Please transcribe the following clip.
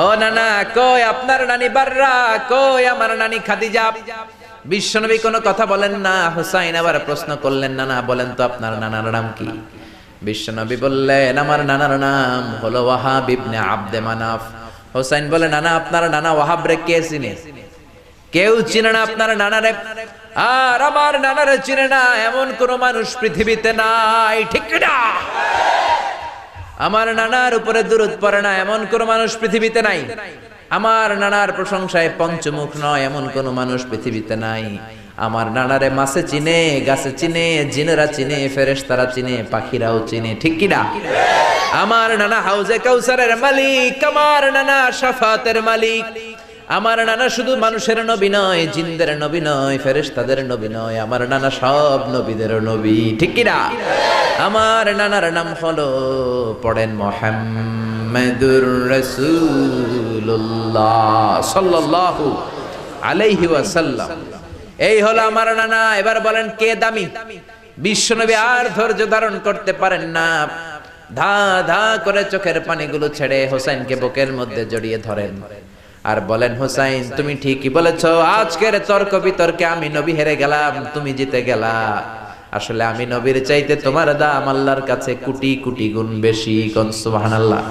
ও নানা, কই আপনার নানি বাররা? কই আমার নানি খাদিজা? বিশ্বনবী কোনো কথা বলেন না। হুসাইন আবার প্রশ্ন করলেন, নানা, বলেন তো আপনার নানার নাম কি? বিশ্বনবী বললেন, আমার নানার নাম হলো ওয়াহাব ইবনে আব্দে মানাফ। হুসাইন বলে, নানা, আপনার নানা ওয়াহাব রে কে চিনে? কেউ চিনে না আপনার নানা রে আর আমার নানারে চিনে না, এমন কোন মানুষ পৃথিবীতে নাই। ঠিক না? আমার নানার উপরে দূরত পড়ে না, এমন কোন মানুষ পৃথিবীতে নাই। আমার নানার প্রশংসায় পঞ্চমুখ নয়, এমন কোন মানুষ পৃথিবীতে নাই। আমার নানারে মাছে চিনে, গাছে চিনে, জিনেরা চিনে, ফেরেশতারা চিনে, পাখিরাও চিনে, ঠিক কিনা আমার নানা হাউজে কাউসারের মালিক, আমার নানা সাফাতের মালিক। আমার নানা শুধু মানুষের নবী নয়, জিনদের নবী নয়, ফেরেশতাদের নবী নয়, আমার নানা সব নবীদের নবী, ঠিক কিনা আমার নানার নাম হলো, পড়েন মোহাম্মদুর সাল্লাল্লাহু আলাইহি ওয়াসাল্লাম। এই হলো আমার নানা, এবার বলেন কে দামি? বিশ্বনবী আর ধৈর্য ধারণ করতে পারেন না। ধা ধা করে চোখের পানিগুলো ছেড়ে হোসেনকে বুকের মধ্যে জড়িয়ে ধরেন। আর বলেন, হোসাইন, তুমি ঠিকই বলেছ, আজকের তর্ক বিতর্কে আমি নবী হেরে গেলাম, তুমি জিতে গেলা। আসলে আমি নবীর চাইতে তোমার দাম আল্লাহর কাছে কোটি কোটি গুণ বেশি কনসুবাহান সুবহানাল্লাহ।